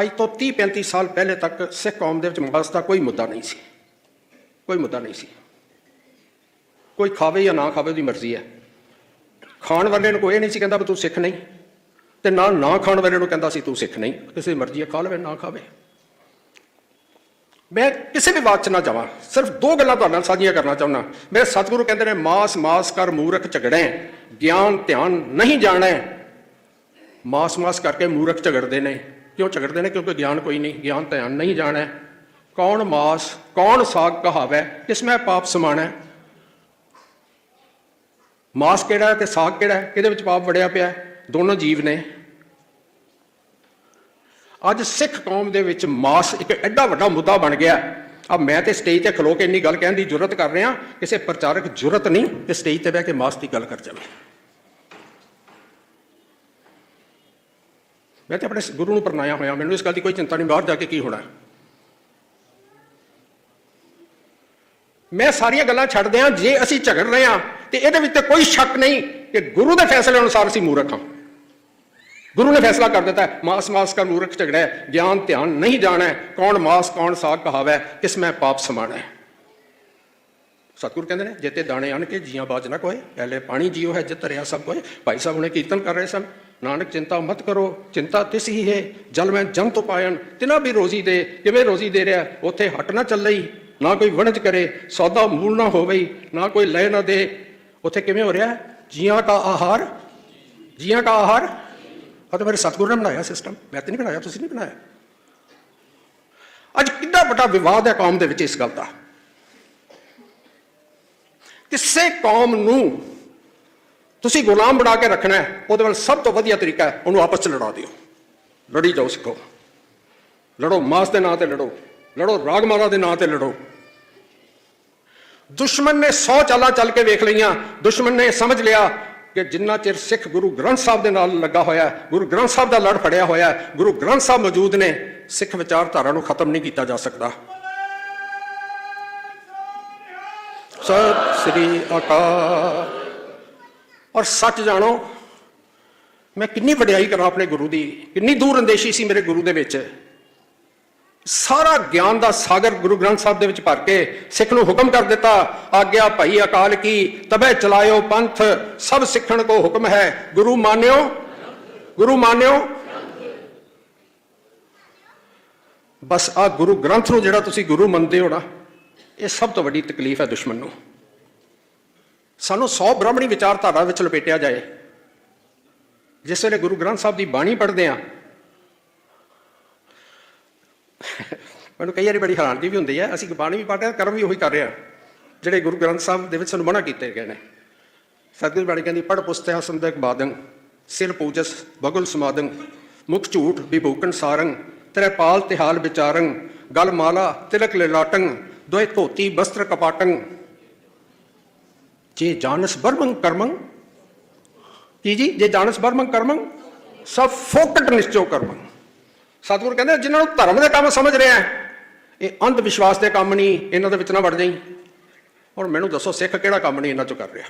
ਅੱਜ ਤੋਂ 30 35 ਸਾਲ ਪਹਿਲੇ ਤੱਕ ਸਿੱਖ ਕੌਮ ਦੇ ਵਿੱਚ ਮਾਸ ਦਾ ਕੋਈ ਮੁੱਦਾ ਨਹੀਂ ਸੀ। ਕੋਈ ਮੁੱਦਾ ਨਹੀਂ ਸੀ। ਕੋਈ ਖਾਵੇ ਜਾਂ ਨਾ ਖਾਵੇ, ਉਹਦੀ ਮਰਜ਼ੀ ਹੈ। ਖਾਣ ਵਾਲੇ ਨੂੰ ਕੋਈ ਨਹੀਂ ਸੀ ਕਹਿੰਦਾ ਵੀ ਤੂੰ ਸਿੱਖ ਨਹੀਂ। ਤੇ ਨਾ ਨਾ ਖਾਣ ਵਾਲੇ ਨੂੰ ਕਹਿੰਦਾ ਸੀ ਤੂੰ ਸਿੱਖ ਨਹੀਂ। ਕਿਸੇ ਮਰਜ਼ੀ ਹੈ, ਖਾ ਲਵੇ, ਨਾ ਖਾਵੇ। ਮੈਂ ਕਿਸੇ ਵੀ ਬਾਤ 'ਚ ਨਾ ਜਾਵਾਂ, ਸਿਰਫ ਦੋ ਗੱਲਾਂ ਤੁਹਾਡੇ ਨਾਲ ਸਾਂਝੀਆਂ ਕਰਨਾ ਚਾਹੁੰਦਾ। ਮੇਰੇ ਸਤਿਗੁਰੂ ਕਹਿੰਦੇ ਨੇ, ਮਾਸ ਮਾਸ ਕਰ ਮੂਰਖ ਝਗੜੈ। ਗਿਆਨ, ਧਿਆਨ ਨਹੀਂ ਜਾਣੈ। ਮਾਸ ਮਾਸ ਕਰਕੇ ਮੂਰਖ ਝਗੜਦੇ ਨੇ। ਕਿਉਂ ਝਗੜਦੇ ਨੇ? ਕਿਉਂਕਿ ਗਿਆਨ ਕੋਈ ਨਹੀਂ, ਗਿਆਨ ਧਿਆਨ ਨਹੀਂ ਜਾਣੈ। ਕੌਣ ਮਾਸ, ਕੌਣ ਸਾਗ ਕਹਾਵੈ? ਕਿਸ ਮੈਂ ਪਾਪ ਸਮਾਣੈ? ਮਾਸ ਕਿਹੜਾ ਹੈ ਤੇ ਸਾਗ ਕਿਹੜਾ ਕਿਹਦੇ ਵਿੱਚ ਪਾਪ ਵੜਿਆ ਪਿਆ ਹੈ? ਦੋਨੋਂ ਜੀਵ ਨੇ। ਅੱਜ ਸਿੱਖ ਕੌਮ ਦੇ ਵਿੱਚ ਮਾਸ ਇੱਕ ਐਡਾ ਵੱਡਾ ਮੁੱਦਾ ਬਣ ਗਿਆ। ਆ ਮੈਂ ਤੇ ਸਟੇਜ ਤੇ ਖਲੋ ਕੇ ਇੰਨੀ ਗੱਲ ਕਹਿਣ ਦੀ ਜੁਰਤ ਕਰ ਰਿਹਾ, ਕਿਸੇ ਪ੍ਰਚਾਰਕ ਜੁਰਤ ਨਹੀਂ ਕਿ ਸਟੇਜ ਤੇ ਬਹਿ ਕੇ ਮਾਸ ਦੀ ਗੱਲ ਕਰ ਜਾਵੇ। ਮੈਂ ਤੇ ਆਪਣੇ ਗੁਰੂ ਨੂੰ ਪ੍ਰਣਾਇਆ ਹੋਇਆ ਮੈਨੂੰ ਇਸ ਗੱਲ ਦੀ ਕੋਈ ਚਿੰਤਾ ਨਹੀਂ ਬਾਹਰ ਜਾ ਕੇ ਕੀ ਹੋਣਾ? ਮੈਂ ਸਾਰੀਆਂ ਗੱਲਾਂ ਛੱਡਦੇ ਹਾਂ ਜੇ ਅਸੀਂ ਝਗੜ ਰਹੇ ਹਾਂ ਤੇ ਇਹਦੇ ਵਿੱਚ ਤੇ ਕੋਈ ਸ਼ੱਕ ਨਹੀਂ ਕਿ ਗੁਰੂ ਦੇ ਫੈਸਲੇ ਅਨੁਸਾਰ ਅਸੀਂ ਮੂਰਖ ਹਾਂ। ਗੁਰੂ ਨੇ ਫੈਸਲਾ ਕਰ ਦਿੱਤਾ ਮਾਸ ਮਾਸ ਕਾ ਮੂਰਖ ਝਗੜਾ ਹੈ, ਗਿਆਨ ਧਿਆਨ ਨਹੀਂ ਜਾਣਾ ਕੌਣ ਮਾਸ ਕੌਣ ਸਾਗ ਕਹਾਵੈ ਕਿਸ ਮੈਂ ਪਾਪ ਸਮਾਣਾ। ਹੈ ਸਤਿਗੁਰ ਕਹਿੰਦੇ ਨੇ ਜਿੱਤੇ ਦਾਣੇ ਆਣ ਕੇ ਜੀਆਂ ਬਾਜ ਨਾ ਕੋਏ ਪਹਿਲੇ ਪਾਣੀ ਜੀਓ ਹੈ, ਜਿਤ ਰਿਆ ਸਭ ਕੋਏ ਭਾਈ ਸਾਹਿਬ ਹੁਣੇ ਕੀਰਤਨ ਕਰ ਰਹੇ ਸਨ। ਨਾਨਕ, ਚਿੰਤਾ ਮਤ ਕਰੋ, ਚਿੰਤਾ ਤਿਸ ਹੀ ਹੈ, ਜਲ ਮੈਂ ਜਮ ਤੋਂ ਪਾਇਣ, ਤਿਨਾ ਵੀ ਰੋਜ਼ੀ ਦੇ, ਕਿਵੇਂ ਰੋਜ਼ੀ ਦੇ ਰਿਹਾ ਉੱਥੇ ਹਟ ਨਾ ਚੱਲਈ, ਨਾ ਕੋਈ ਵਣਜ ਕਰੇ, ਸੌਦਾ ਮੂਲ ਨਾ ਹੋਵੇ ਨਾ ਕੋਈ ਲੈ ਨਾ ਦੇ। ਉੱਥੇ ਕਿਵੇਂ ਹੋ ਰਿਹਾ ਜੀਆਂ ਦਾ ਆਹਾਰ, ਜੀਆਂ ਦਾ ਆਹਾਰ। ਆ ਤਾਂ ਮੇਰੇ ਸਤਿਗੁਰੂ ਨੇ ਬਣਾਇਆ ਸਿਸਟਮ ਮੈਂ ਤੇ ਨਹੀਂ ਬਣਾਇਆ, ਤੁਸੀਂ ਨਹੀਂ ਬਣਾਇਆ। ਅੱਜ ਕਿੰਨਾ ਵੱਡਾ ਵਿਵਾਦ ਹੈ ਕੌਮ ਦੇ ਵਿੱਚ ਇਸ ਗੱਲ ਦਾ। ਕਿਸੇ ਕੌਮ ਨੂੰ ਤੁਸੀਂ ਗੁਲਾਮ ਬਣਾ ਕੇ ਰੱਖਣਾ ਹੈ ਉਹਦੇ ਵੱਲ ਸਭ ਤੋਂ ਵਧੀਆ ਤਰੀਕਾ ਹੈ ਉਹਨੂੰ ਆਪਸ ਚ ਲੜਾ ਦਿਓ। ਲੜੀ ਜਾਓ ਸਿੱਖੋ। ਲੜੋ ਮਾਸ ਦੇ ਨਾਂ ਤੇ ਲੜੋ ਲੜੋ ਰਾਗਮਾਲਾ ਦੇ ਨਾਂ ਤੇ ਲੜੋ। ਦੁਸ਼ਮਣ ਨੇ 100 ਚਾਲਾਂ ਚੱਲ ਕੇ ਵੇਖ ਲਈਆਂ ਦੁਸ਼ਮਣ ਨੇ ਸਮਝ ਲਿਆ ਕਿ ਜਿੰਨਾ ਚਿਰ ਸਿੱਖ ਗੁਰੂ ਗ੍ਰੰਥ ਸਾਹਿਬ ਦੇ ਨਾਲ ਲੱਗਾ ਹੋਇਆ ਹੈ, ਗੁਰੂ ਗ੍ਰੰਥ ਸਾਹਿਬ ਦਾ ਲੜ ਫੜਿਆ ਹੋਇਆ ਹੈ, ਗੁਰੂ ਗ੍ਰੰਥ ਸਾਹਿਬ ਮੌਜੂਦ ਨੇ ਸਿੱਖ ਵਿਚਾਰਧਾਰਾ ਨੂੰ ਖਤਮ ਨਹੀਂ ਕੀਤਾ ਜਾ ਸਕਦਾ। ਸਤਿ ਸ੍ਰੀ ਅਕਾਲ। ਔਰ ਸੱਚ ਜਾਣੋ, ਮੈਂ ਕਿੰਨੀ ਵਡਿਆਈ ਕਰਾਂ ਆਪਣੇ ਗੁਰੂ ਦੀ, ਕਿੰਨੀ ਦੂਰ ਅੰਦੇਸ਼ੀ ਸੀ ਮੇਰੇ ਗੁਰੂ ਦੇ ਵਿੱਚ। ਸਾਰਾ ਗਿਆਨ ਦਾ ਸਾਗਰ ਗੁਰੂ ਗ੍ਰੰਥ ਸਾਹਿਬ ਦੇ ਵਿੱਚ ਭਰ ਕੇ ਸਿੱਖ ਨੂੰ ਹੁਕਮ ਕਰ ਦਿੱਤਾ, ਆਗਿਆ ਭਾਈ ਅਕਾਲ ਕੀ, ਤਬੇ ਚਲਾਇਓ ਪੰਥ, ਸਭ ਸਿੱਖਣ ਕੋ ਹੁਕਮ ਹੈ। ਗੁਰੂ ਮਾਨਿਓ ਗੁਰੂ ਮਾਨਿਓ। ਬਸ ਆ ਗੁਰੂ ਗ੍ਰੰਥ ਨੂੰ ਜਿਹੜਾ ਤੁਸੀਂ ਗੁਰੂ ਮੰਨਦੇ ਹੋ ਨਾ ਇਹ ਸਭ ਤੋਂ ਵੱਡੀ ਤਕਲੀਫ ਹੈ ਦੁਸ਼ਮਣ ਨੂੰ। ਸਾਨੂੰ 100 ਬ੍ਰਾਹਮਣੀ ਵਿਚਾਰਧਾਰਾ ਵਿੱਚ ਲਪੇਟਿਆ ਜਾਏ। ਜਿਸ ਵੇਲੇ ਗੁਰੂ ਗ੍ਰੰਥ ਸਾਹਿਬ ਦੀ ਬਾਣੀ ਪੜ੍ਹਦੇ ਆ ਮੈਨੂੰ ਕਈ ਵਾਰੀ ਬੜੀ ਹੈਰਾਨਗੀ ਵੀ ਹੁੰਦੀ ਹੈ। ਅਸੀਂ ਬਾਣੀ ਵੀ ਪੜ੍ਹ ਰਹੇ ਹਾਂ, ਕਰਮ ਵੀ ਉਹੀ ਕਰ ਰਹੇ ਹਾਂ। ਜਿਹੜੇ ਗੁਰੂ ਗ੍ਰੰਥ ਸਾਹਿਬ ਦੇ ਵਿੱਚ ਸਾਨੂੰ ਮਨਾ ਕੀਤੇ ਗਏ ਨੇ। ਸਤਿਗੁਰ ਬਾਣੀ ਕਹਿੰਦੀ ਪੜ ਪੁਸਤਿਆ ਸੰਦਕ ਬਾਦੰ, ਸਿਰ ਪੂਜਸ ਬਗੁਲ ਸਮਾਦੰ, ਮੁਖ ਝੂਠ ਵਿਭੂਕਣ ਸਾਰੰ ਤੇਰੇ ਤਿਹਾਲ ਵਿਚਾਰੰ, ਗਲ ਮਾਲਾ ਤਿਲਕ ਲਲਾਟੰ ਦੋਇ ਧੋਤੀ ਬਸਤਰ ਕਪਾਟੰ। ਜੇ ਜਾਣਸ ਬਰਮੰ ਕਰਮੰ, ਕੀ ਜੀ? ਜੇ ਜਾਣਸ ਬਰਮੰ ਕਰਮੰ, ਸਭ ਫੋਕਟ ਨਿਸ਼ਚੋ ਕਰਮੰ। ਸਤਿਗੁਰ ਕਹਿੰਦੇ ਜਿਨ੍ਹਾਂ ਨੂੰ ਧਰਮ ਦੇ ਕੰਮ ਸਮਝ ਰਿਹਾ ਇਹ ਅੰਧ ਵਿਸ਼ਵਾਸ ਦੇ ਕੰਮ ਨਹੀਂ, ਇਹਨਾਂ ਦੇ ਵਿੱਚ ਨਾ ਵੜ ਜਾਈ। ਹੁਣ ਮੈਨੂੰ ਦੱਸੋ ਸਿੱਖ ਕਿਹੜਾ ਕੰਮ ਨਹੀਂ ਇਹਨਾਂ ਚੋਂ ਕਰ ਰਿਹਾ?